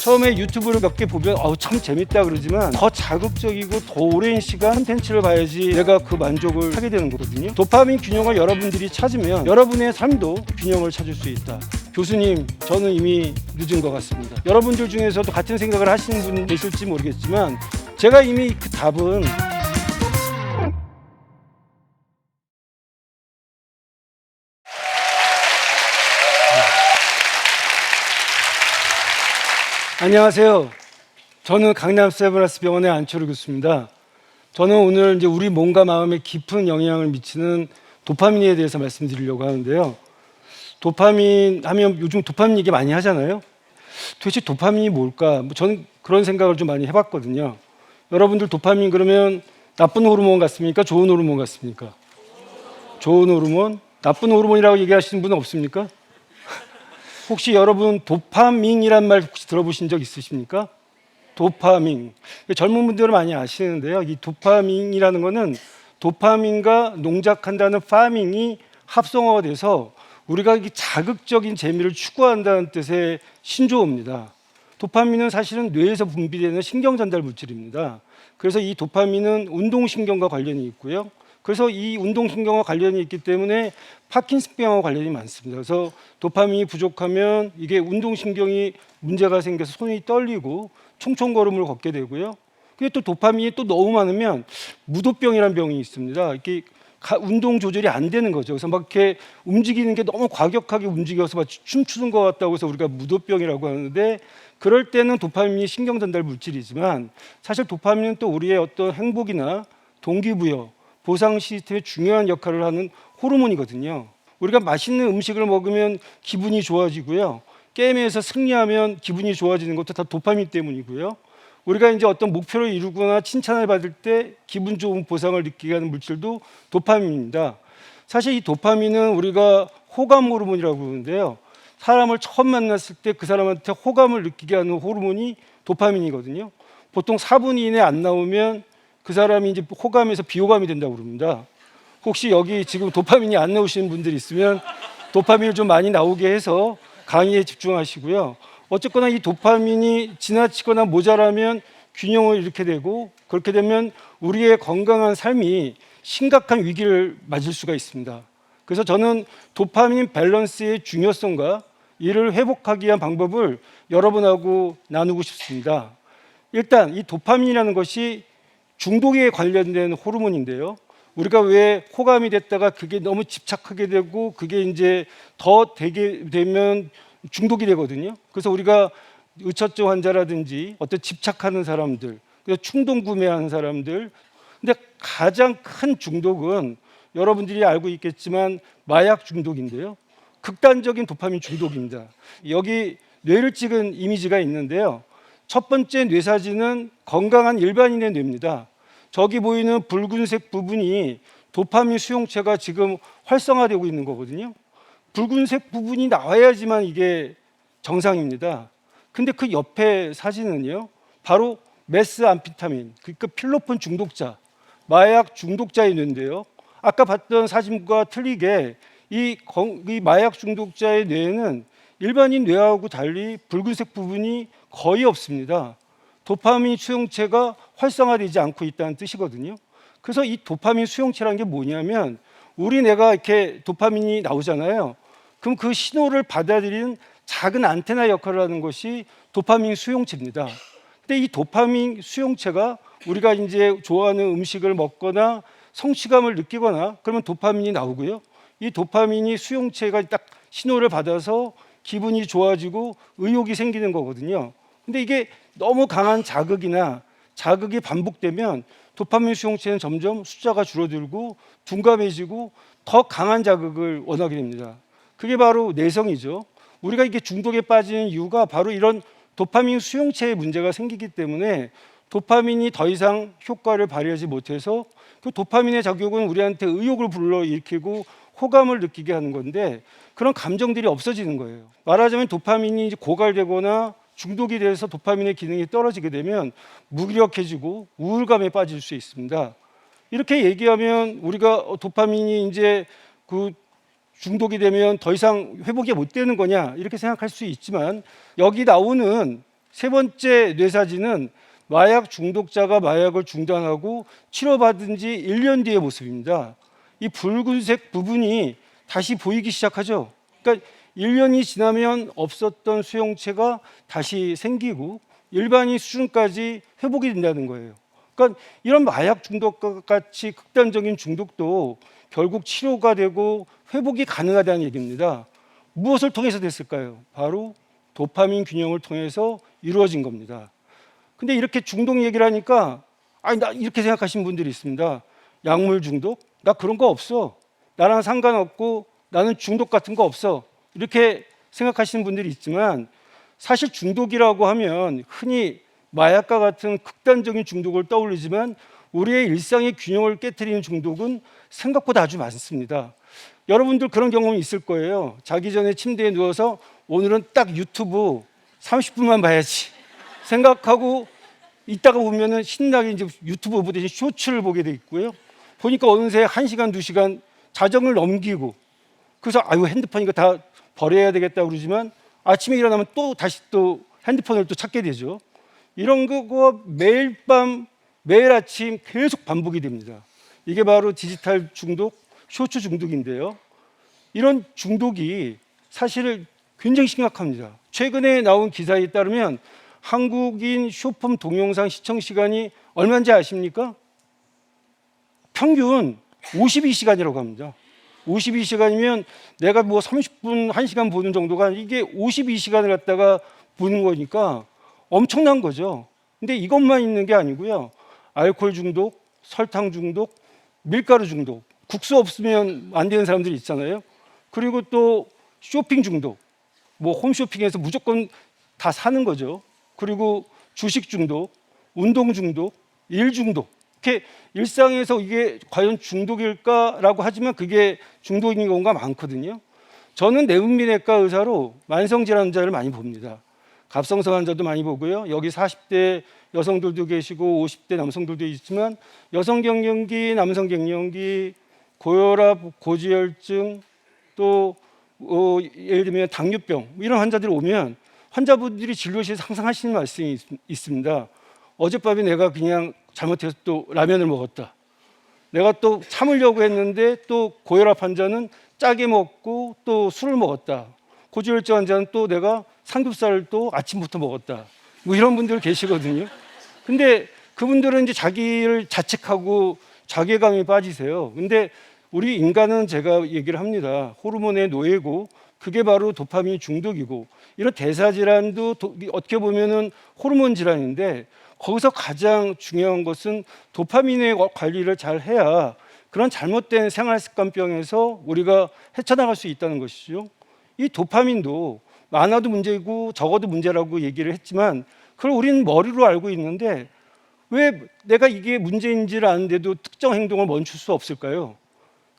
처음에 유튜브를 몇 개 보면 어우 참 재밌다 그러지만 더 자극적이고 더 오랜 시간 콘텐츠를 봐야지 내가 그 만족을 하게 되는 거거든요. 도파민 균형을 여러분들이 찾으면 여러분의 삶도 균형을 찾을 수 있다. 교수님, 저는 이미 늦은 것 같습니다. 여러분들 중에서도 같은 생각을 하시는 분 계실지 모르겠지만 제가 이미 그 답은 안녕하세요. 저는 강남 세브라스 병원의 안철우 교수입니다. 저는 오늘 이제 우리 몸과 마음에 깊은 영향을 미치는 도파민에 대해서 말씀드리려고 하는데요. 도파민 하면 요즘 도파민 얘기 많이 하잖아요. 도대체 도파민이 뭘까? 뭐 저는 그런 생각을 좀 많이 해봤거든요. 여러분들 도파민 그러면 나쁜 호르몬 같습니까? 좋은 호르몬 같습니까? 좋은 호르몬? 나쁜 호르몬이라고 얘기하시는 분은 없습니까? 혹시 여러분 도파민이란 말 혹시 들어보신 적 있으십니까? 도파민. 젊은 분들은 많이 아시는데요. 이 도파민이라는 거는 도파민과 농작한다는 파밍이 합성어가 돼서 우리가 이 자극적인 재미를 추구한다는 뜻의 신조어입니다. 도파민은 사실은 뇌에서 분비되는 신경 전달 물질입니다. 그래서 이 도파민은 운동신경과 관련이 있고요. 그래서 이 운동신경과 관련이 있기 때문에 파킨슨병과 관련이 많습니다. 그래서 도파민이 부족하면 이게 운동신경이 문제가 생겨서 손이 떨리고 총총걸음을 걷게 되고요. 근데 또 도파민이 또 너무 많으면 무도병이라는 병이 있습니다. 이렇게 가- 운동 조절이 안 되는 거죠. 그래서 막 이렇게 움직이는 게 너무 과격하게 움직여서 막 춤추는 것 같다고 해서 우리가 무도병이라고 하는데 그럴 때는 도파민이 신경 전달 물질이지만 사실 도파민은 또 우리의 어떤 행복이나 동기부여, 보상 시스템에 중요한 역할을 하는 호르몬이거든요. 우리가 맛있는 음식을 먹으면 기분이 좋아지고요. 게임에서 승리하면 기분이 좋아지는 것도 다 도파민 때문이고요. 우리가 이제 어떤 목표를 이루거나 칭찬을 받을 때 기분 좋은 보상을 느끼게 하는 물질도 도파민입니다. 사실 이 도파민은 우리가 호감 호르몬이라고 부르는데요. 사람을 처음 만났을 때 그 사람한테 호감을 느끼게 하는 호르몬이 도파민이거든요. 보통 4분 이내 안 나오면 그 사람이 이제 호감에서 비호감이 된다고 그럽니다. 혹시 여기 지금 도파민이 안 나오시는 분들 있으면 도파민을 좀 많이 나오게 해서 강의에 집중하시고요. 어쨌거나 이 도파민이 지나치거나 모자라면 균형을 잃게 되고 그렇게 되면 우리의 건강한 삶이 심각한 위기를 맞을 수가 있습니다. 그래서 저는 도파민 밸런스의 중요성과 이를 회복하기 위한 방법을 여러분하고 나누고 싶습니다. 일단 이 도파민이라는 것이 중독에 관련된 호르몬인데요. 우리가 왜 호감이 됐다가 그게 너무 집착하게 되고 그게 이제 더 되게 되면 중독이 되거든요. 그래서 우리가 의처증 환자라든지 어떤 집착하는 사람들, 그래서 충동 구매하는 사람들. 근데 가장 큰 중독은 여러분들이 알고 있겠지만 마약 중독인데요. 극단적인 도파민 중독입니다. 여기 뇌를 찍은 이미지가 있는데요. 첫 번째 뇌 사진은 건강한 일반인의 뇌입니다. 저기 보이는 붉은색 부분이 도파민 수용체가 지금 활성화되고 있는 거거든요. 붉은색 부분이 나와야지만 이게 정상입니다. 근데 그 옆에 사진은요. 바로 메스 암피타민, 그러니까 필로폰 중독자, 마약 중독자의 뇌인데요. 아까 봤던 사진과 틀리게 이 마약 중독자의 뇌에는 일반인 뇌하고 달리 붉은색 부분이 거의 없습니다. 도파민 수용체가 활성화되지 않고 있다는 뜻이거든요. 그래서 이 도파민 수용체라는 게 뭐냐면 우리 뇌가 이렇게 도파민이 나오잖아요. 그럼 그 신호를 받아들이는 작은 안테나 역할을 하는 것이 도파민 수용체입니다. 근데 이 도파민 수용체가 우리가 이제 좋아하는 음식을 먹거나 성취감을 느끼거나 그러면 도파민이 나오고요. 이 도파민이 수용체가 딱 신호를 받아서 기분이 좋아지고 의욕이 생기는 거거든요. 근데 이게 너무 강한 자극이나 자극이 반복되면 도파민 수용체는 점점 숫자가 줄어들고 둔감해지고 더 강한 자극을 원하게 됩니다. 그게 바로 내성이죠. 우리가 이게 중독에 빠지는 이유가 바로 이런 도파민 수용체에 문제가 생기기 때문에 도파민이 더 이상 효과를 발휘하지 못해서 그 도파민의 작용은 우리한테 의욕을 불러일으키고 호감을 느끼게 하는 건데 그런 감정들이 없어지는 거예요. 말하자면 도파민이 고갈되거나 중독이 돼서 도파민의 기능이 떨어지게 되면 무기력해지고 우울감에 빠질 수 있습니다. 이렇게 얘기하면 우리가 도파민이 이제 그 중독이 되면 더 이상 회복이 못 되는 거냐 이렇게 생각할 수 있지만 여기 나오는 세 번째 뇌사진은 마약 중독자가 마약을 중단하고 치료받은 지 1년 뒤의 모습입니다. 이 붉은색 부분이 다시 보이기 시작하죠. 그러니까 1년이 지나면 없었던 수용체가 다시 생기고 일반인 수준까지 회복이 된다는 거예요. 그러니까 이런 마약 중독과 같이 극단적인 중독도 결국 치료가 되고 회복이 가능하다는 얘기입니다. 무엇을 통해서 됐을까요? 바로 도파민 균형을 통해서 이루어진 겁니다. 근데 이렇게 중독 얘기를 하니까 아니 나 이렇게 생각하시는 분들이 있습니다. 약물 중독? 나 그런 거 없어. 나랑 상관없고 나는 중독 같은 거 없어. 이렇게 생각하시는 분들이 있지만 사실 중독이라고 하면 흔히 마약과 같은 극단적인 중독을 떠올리지만 우리의 일상의 균형을 깨뜨리는 중독은 생각보다 아주 많습니다. 여러분들 그런 경험이 있을 거예요. 자기 전에 침대에 누워서 오늘은 딱 유튜브 30분만 봐야지 생각하고 이따가 보면은 신나게 이제 유튜브 보듯이 쇼츠를 보게 돼 있고요. 보니까 어느새 1시간, 2시간 자정을 넘기고 그래서 아유 핸드폰 이거 다 버려야 되겠다 그러지만 아침에 일어나면 또 다시 또 핸드폰을 또 찾게 되죠. 이런 거가 매일 밤 매일 아침 계속 반복이 됩니다. 이게 바로 디지털 중독, 쇼츠 중독인데요. 이런 중독이 사실 굉장히 심각합니다. 최근에 나온 기사에 따르면 한국인 쇼폼 동영상 시청 시간이 얼마인지 아십니까? 평균 52시간이라고 합니다. 52시간이면 내가 뭐 30분, 1시간 보는 정도가 이게 52시간을 갖다가 보는 거니까 엄청난 거죠. 근데 이것만 있는 게 아니고요. 알코올 중독, 설탕 중독, 밀가루 중독, 국수 없으면 안 되는 사람들이 있잖아요. 그리고 또 쇼핑 중독, 뭐 홈쇼핑에서 무조건 다 사는 거죠. 그리고 주식 중독, 운동 중독, 일 중독. 이렇게 일상에서 이게 과연 중독일까라고 하지만 그게 중독인 경우가 많거든요. 저는 내분비내과 의사로 만성 질환 환자를 많이 봅니다. 갑성선 환자도 많이 보고요. 여기 40대 여성들도 계시고 50대 남성들도 있지만 여성 갱년기, 남성 갱년기, 고혈압, 고지혈증 또 어, 예를 들면 당뇨병 뭐 이런 환자들이 오면 환자분들이 진료실에서 항상 하시는 말씀이 있, 있습니다. 어젯밤에 내가 그냥 잘못해서 또 라면을 먹었다. 내가 또 참으려고 했는데 또 고혈압 환자는 짜게 먹고 또 술을 먹었다. 고지혈증 환자는 또 내가 삼겹살을 또 아침부터 먹었다. 뭐 이런 분들 계시거든요. 근데 그분들은 이제 자기를 자책하고 자괴감이 빠지세요. 근데 우리 인간은 제가 얘기를 합니다. 호르몬의 노예고 그게 바로 도파민 중독이고 이런 대사 질환도 도- 어떻게 보면은 호르몬 질환인데 거기서 가장 중요한 것은 도파민의 관리를 잘 해야 그런 잘못된 생활 습관병에서 우리가 헤쳐나갈 수 있다는 것이죠. 이 도파민도 많아도 문제고 적어도 문제라고 얘기를 했지만 그걸 우리는 머리로 알고 있는데 왜 내가 이게 문제인지를 아는데도 특정 행동을 멈출 수 없을까요?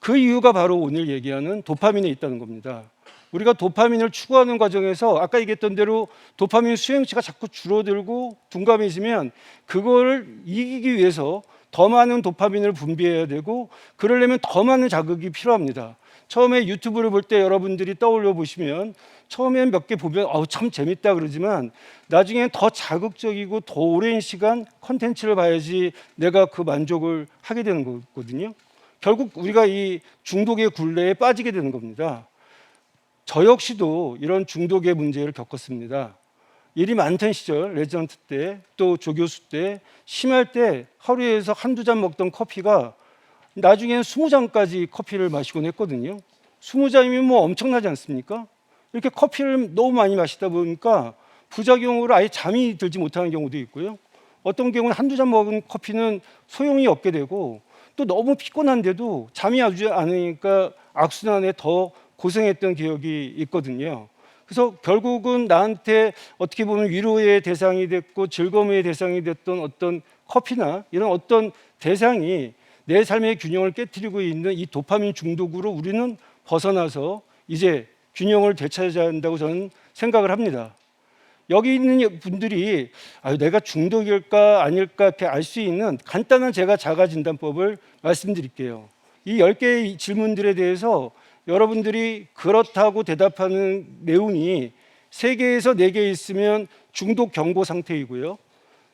그 이유가 바로 오늘 얘기하는 도파민에 있다는 겁니다. 우리가 도파민을 추구하는 과정에서 아까 얘기했던 대로 도파민 수용치가 자꾸 줄어들고 둔감해지면 그걸 이기기 위해서 더 많은 도파민을 분비해야 되고 그러려면 더 많은 자극이 필요합니다. 처음에 유튜브를 볼 때 여러분들이 떠올려 보시면 처음엔 몇 개 보면 어우 참 재밌다 그러지만 나중엔 더 자극적이고 더 오랜 시간 컨텐츠를 봐야지 내가 그 만족을 하게 되는 거거든요. 결국 우리가 이 중독의 굴레에 빠지게 되는 겁니다. 저 역시도 이런 중독의 문제를 겪었습니다. 일이 많던 시절 레지던트 때 또 조교수 때 심할 때 하루에서 한두 잔 먹던 커피가 나중엔 스무 잔까지 커피를 마시곤 했거든요. 스무 잔이면 뭐 엄청나지 않습니까? 이렇게 커피를 너무 많이 마시다 보니까 부작용으로 아예 잠이 들지 못하는 경우도 있고요. 어떤 경우는 한두 잔 먹은 커피는 소용이 없게 되고 또 너무 피곤한데도 잠이 오지 않으니까 악순환에 더 고생했던 기억이 있거든요. 그래서 결국은 나한테 어떻게 보면 위로의 대상이 됐고 즐거움의 대상이 됐던 어떤 커피나 이런 어떤 대상이 내 삶의 균형을 깨뜨리고 있는 이 도파민 중독으로 우리는 벗어나서 이제 균형을 되찾아야 한다고 저는 생각을 합니다. 여기 있는 분들이 아유, 내가 중독일까 아닐까 이렇게 알 수 있는 간단한 제가 자가 진단법을 말씀드릴게요. 이 10개의 질문들에 대해서 여러분들이 그렇다고 대답하는 내용이 세 개에서 네 개 있으면 중독 경고 상태이고요.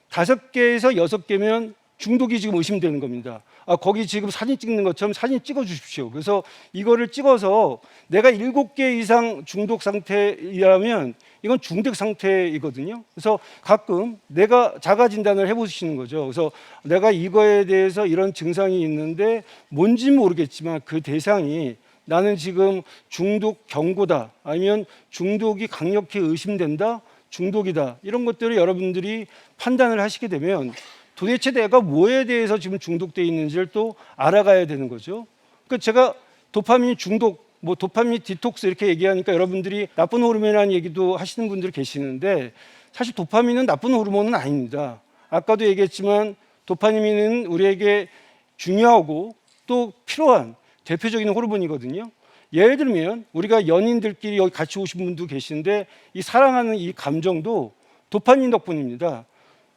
다섯 개에서 여섯 개면 중독이 지금 의심되는 겁니다. 아, 거기 지금 사진 찍는 것처럼 사진 찍어 주십시오. 그래서 이거를 찍어서 내가 일곱 개 이상 중독 상태이라면 이건 중독 상태이거든요. 그래서 가끔 내가 자가 진단을 해 보시는 거죠. 그래서 내가 이거에 대해서 이런 증상이 있는데 뭔지 모르겠지만 그 대상이 나는 지금 중독 경고다 아니면 중독이 강력히 의심된다 중독이다 이런 것들을 여러분들이 판단을 하시게 되면 도대체 내가 뭐에 대해서 지금 중독돼 있는지를 또 알아가야 되는 거죠. 그러니까 제가 도파민 중독, 뭐 도파민 디톡스 이렇게 얘기하니까 여러분들이 나쁜 호르몬이라는 얘기도 하시는 분들 계시는데 사실 도파민은 나쁜 호르몬은 아닙니다. 아까도 얘기했지만 도파민은 우리에게 중요하고 또 필요한 대표적인 호르몬이거든요. 예를 들면 우리가 연인들끼리 여기 같이 오신 분도 계신데 이 사랑하는 이 감정도 도파민 덕분입니다.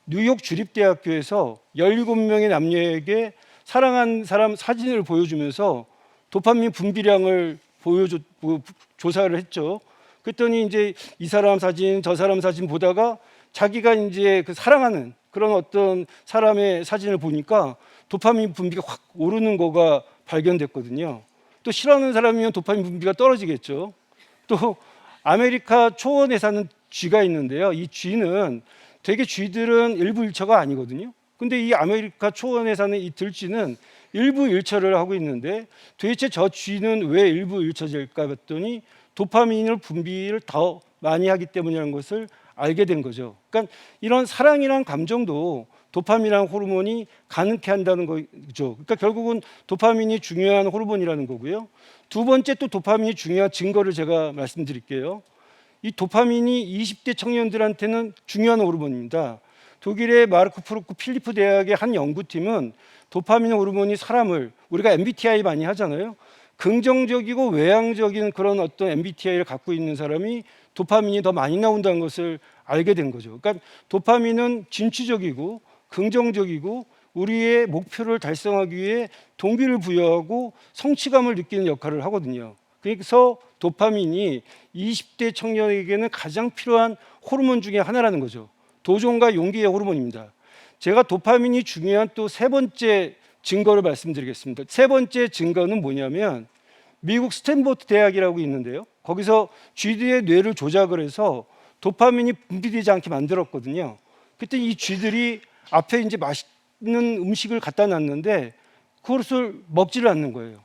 뉴욕 주립대학교에서 17명의 남녀에게 사랑한 사람 사진을 보여주면서 도파민 분비량을 보여줘 보- 조사를 했죠. 그랬더니 이제 이 사람 사진, 저 사람 사진 보다가 자기가 이제 그 사랑하는 그런 어떤 사람의 사진을 보니까 도파민 분비가 확 오르는 거가 발견됐거든요. 또 싫어하는 사람이면 도파민 분비가 떨어지겠죠. 또 아메리카 초원에 사는 쥐가 있는데요. 이 쥐는 되게 쥐들은 일부 일처가 아니거든요. 근데 이 아메리카 초원에 사는 이 들쥐는 일부 일처를 하고 있는데 도대체 저 쥐는 왜 일부 일처일까 봤더니 도파민을 분비를 더 많이 하기 때문이라는 것을 알게 된 거죠. 그러니까 이런 사랑이란 감정도 도파민이라는 호르몬이 가능케 한다는 거죠. 그러니까 결국은 도파민이 중요한 호르몬이라는 거고요. 두 번째 또 도파민이 중요한 증거를 제가 말씀드릴게요. 이 도파민이 20대 청년들한테는 중요한 호르몬입니다. 독일의 마르크 프로크 필리프 대학의 한 연구팀은 도파민 호르몬이 사람을 우리가 MBTI 많이 하잖아요. 긍정적이고 외향적인 그런 어떤 MBTI를 갖고 있는 사람이 도파민이 더 많이 나온다는 것을 알게 된 거죠. 그러니까 도파민은 진취적이고 긍정적이고 우리의 목표를 달성하기 위해 동기를 부여하고 성취감을 느끼는 역할을 하거든요. 그래서 도파민이 20대 청년에게는 가장 필요한 호르몬 중에 하나라는 거죠. 도전과 용기의 호르몬입니다. 제가 도파민이 중요한 또 세 번째 증거를 말씀드리겠습니다. 세 번째 증거는 뭐냐면 미국 스탠포드 대학이라고 있는데요. 거기서 쥐들의 뇌를 조작을 해서 도파민이 분비되지 않게 만들었거든요. 그때 이 쥐들이 앞에 이제 맛있는 음식을 갖다 놨는데 그것을 먹지를 않는 거예요.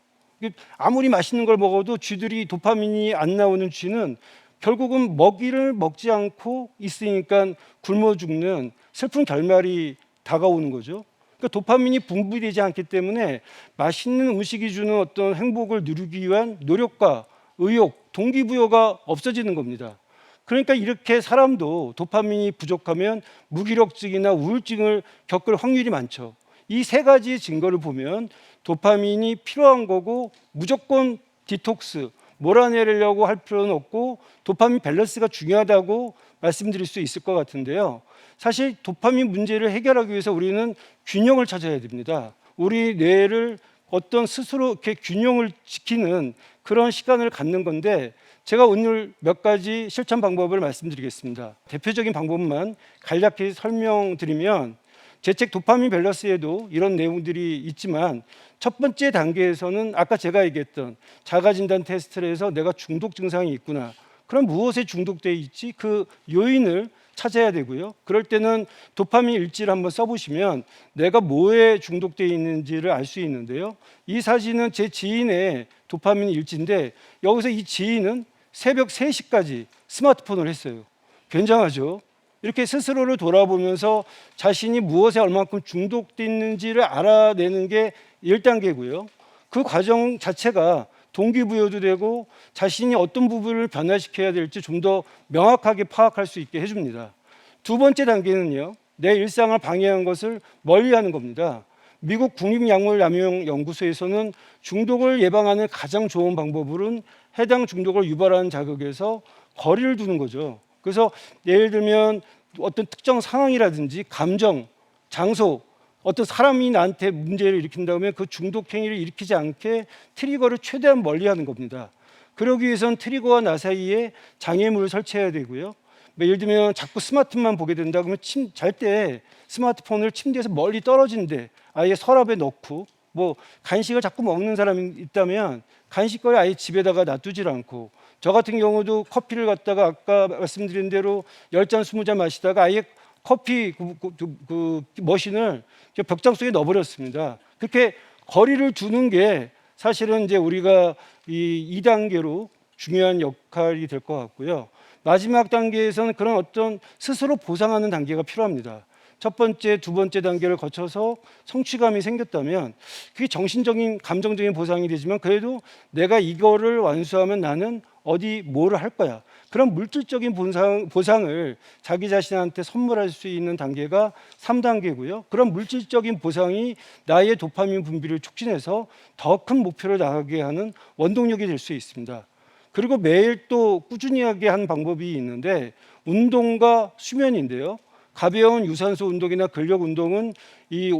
아무리 맛있는 걸 먹어도 쥐들이 도파민이 안 나오는 쥐는 결국은 먹이를 먹지 않고 있으니까 굶어 죽는 슬픈 결말이 다가오는 거죠. 그러니까 도파민이 분비되지 않기 때문에 맛있는 음식이 주는 어떤 행복을 누리기 위한 노력과 의욕, 동기부여가 없어지는 겁니다. 그러니까 이렇게 사람도 도파민이 부족하면 무기력증이나 우울증을 겪을 확률이 많죠. 이 세 가지 증거를 보면 도파민이 필요한 거고 무조건 디톡스 몰아내려고 할 필요는 없고 도파민 밸런스가 중요하다고 말씀드릴 수 있을 것 같은데요. 사실 도파민 문제를 해결하기 위해서 우리는 균형을 찾아야 됩니다. 우리 뇌를 어떤 스스로 이렇게 균형을 지키는 그런 시간을 갖는 건데 제가 오늘 몇 가지 실천 방법을 말씀드리겠습니다. 대표적인 방법만 간략히 설명드리면 제 책 도파민 밸런스에도 이런 내용들이 있지만 첫 번째 단계에서는 아까 제가 얘기했던 자가 진단 테스트를 해서 내가 중독 증상이 있구나. 그럼 무엇에 중독돼 있지? 그 요인을 찾아야 되고요. 그럴 때는 도파민 일지를 한번 써보시면 내가 뭐에 중독돼 있는지를 알 수 있는데요. 이 사진은 제 지인의 도파민 일지인데 여기서 이 지인은 새벽 3시까지 스마트폰을 했어요. 굉장하죠. 이렇게 스스로를 돌아보면서 자신이 무엇에 얼만큼 중독돼 있는지를 알아내는 게 1단계고요. 그 과정 자체가 동기부여도 되고 자신이 어떤 부분을 변화시켜야 될지 좀 더 명확하게 파악할 수 있게 해줍니다. 두 번째 단계는요, 내 일상을 방해한 것을 멀리 하는 겁니다. 미국 국립약물남용연구소에서는 중독을 예방하는 가장 좋은 방법은 해당 중독을 유발하는 자극에서 거리를 두는 거죠. 그래서 예를 들면 어떤 특정 상황이라든지 감정, 장소, 어떤 사람이 나한테 문제를 일으킨다면 그 중독 행위를 일으키지 않게 트리거를 최대한 멀리 하는 겁니다. 그러기 위해선 트리거와 나 사이에 장애물을 설치해야 되고요. 뭐 예를 들면 자꾸 스마트만 보게 된다 그러면 잘때 스마트폰을 침대에서 멀리 떨어진데 아예 서랍에 넣고 뭐 간식을 자꾸 먹는 사람이 있다면 간식거리 아예 집에다가 놔두질 않고 저 같은 경우도 커피를 갖다가 아까 말씀드린 대로 열잔 스무 잔 마시다가 아예 커피 그, 그, 그, 그 머신을 저 벽장 속에 넣어버렸습니다. 그렇게 거리를 두는 게 사실은 이제 우리가 이 2단계로 중요한 역할이 될 것 같고요. 마지막 단계에서는 그런 어떤 스스로 보상하는 단계가 필요합니다. 첫 번째, 두 번째 단계를 거쳐서 성취감이 생겼다면 그게 정신적인, 감정적인 보상이 되지만 그래도 내가 이거를 완수하면 나는 어디 뭐를 할 거야. 그런 물질적인 보상, 보상을 자기 자신한테 선물할 수 있는 단계가 3단계고요. 그런 물질적인 보상이 나의 도파민 분비를 촉진해서 더 큰 목표를 나가게 하는 원동력이 될 수 있습니다. 그리고 매일 또 꾸준히 하게 한 방법이 있는데 운동과 수면인데요. 가벼운 유산소 운동이나 근력 운동은 이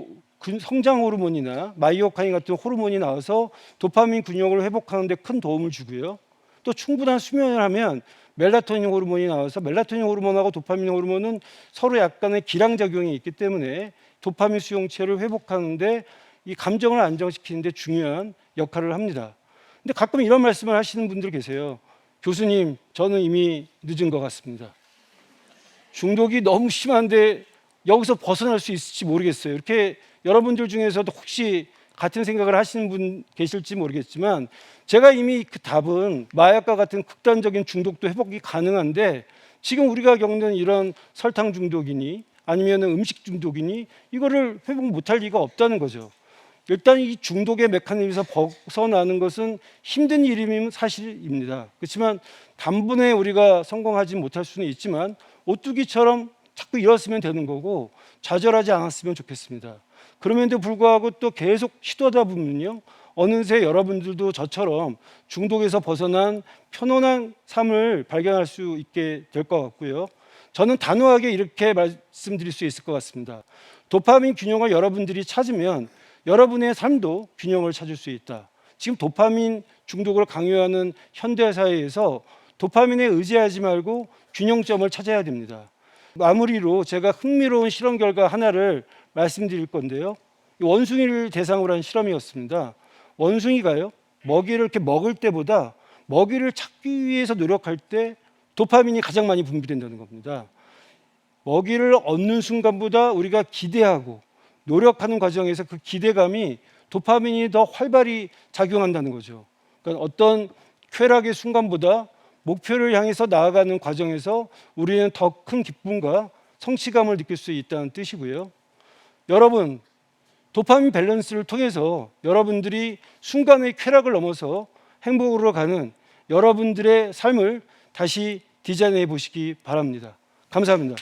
성장 호르몬이나 마이오카인 같은 호르몬이 나와서 도파민 근육을 회복하는 데 큰 도움을 주고요. 또 충분한 수면을 하면 멜라토닌 호르몬이 나와서 멜라토닌 호르몬하고 도파민 호르몬은 서로 약간의 기량 작용이 있기 때문에 도파민 수용체를 회복하는데 이 감정을 안정시키는데 중요한 역할을 합니다. 근데 가끔 이런 말씀을 하시는 분들 계세요. 교수님, 저는 이미 늦은 것 같습니다. 중독이 너무 심한데 여기서 벗어날 수 있을지 모르겠어요. 이렇게 여러분들 중에서도 혹시 같은 생각을 하시는 분 계실지 모르겠지만 제가 이미 그 답은 마약과 같은 극단적인 중독도 회복이 가능한데 지금 우리가 겪는 이런 설탕 중독이니 아니면 음식 중독이니 이거를 회복 못할 리가 없다는 거죠. 일단 이 중독의 메커니즘에서 벗어나는 것은 힘든 일이면 사실입니다. 그렇지만 단번에 우리가 성공하지 못할 수는 있지만 오뚜기처럼 자꾸 일었으면 되는 거고 좌절하지 않았으면 좋겠습니다. 그럼에도 불구하고 또 계속 시도하다 보면요. 어느새 여러분들도 저처럼 중독에서 벗어난 편안한 삶을 발견할 수 있게 될 것 같고요. 저는 단호하게 이렇게 말씀드릴 수 있을 것 같습니다. 도파민 균형을 여러분들이 찾으면 여러분의 삶도 균형을 찾을 수 있다. 지금 도파민 중독을 강요하는 현대 사회에서 도파민에 의지하지 말고 균형점을 찾아야 됩니다. 마무리로 제가 흥미로운 실험 결과 하나를 말씀드릴 건데요. 원숭이를 대상으로 한 실험이었습니다. 원숭이가요, 먹이를 이렇게 먹을 때보다 먹이를 찾기 위해서 노력할 때 도파민이 가장 많이 분비된다는 겁니다. 먹이를 얻는 순간보다 우리가 기대하고 노력하는 과정에서 그 기대감이 도파민이 더 활발히 작용한다는 거죠. 그러니까 어떤 쾌락의 순간보다 목표를 향해서 나아가는 과정에서 우리는 더 큰 기쁨과 성취감을 느낄 수 있다는 뜻이고요. 여러분, 도파민 밸런스를 통해서 여러분들이 순간의 쾌락을 넘어서 행복으로 가는 여러분들의 삶을 다시 디자인해 보시기 바랍니다. 감사합니다.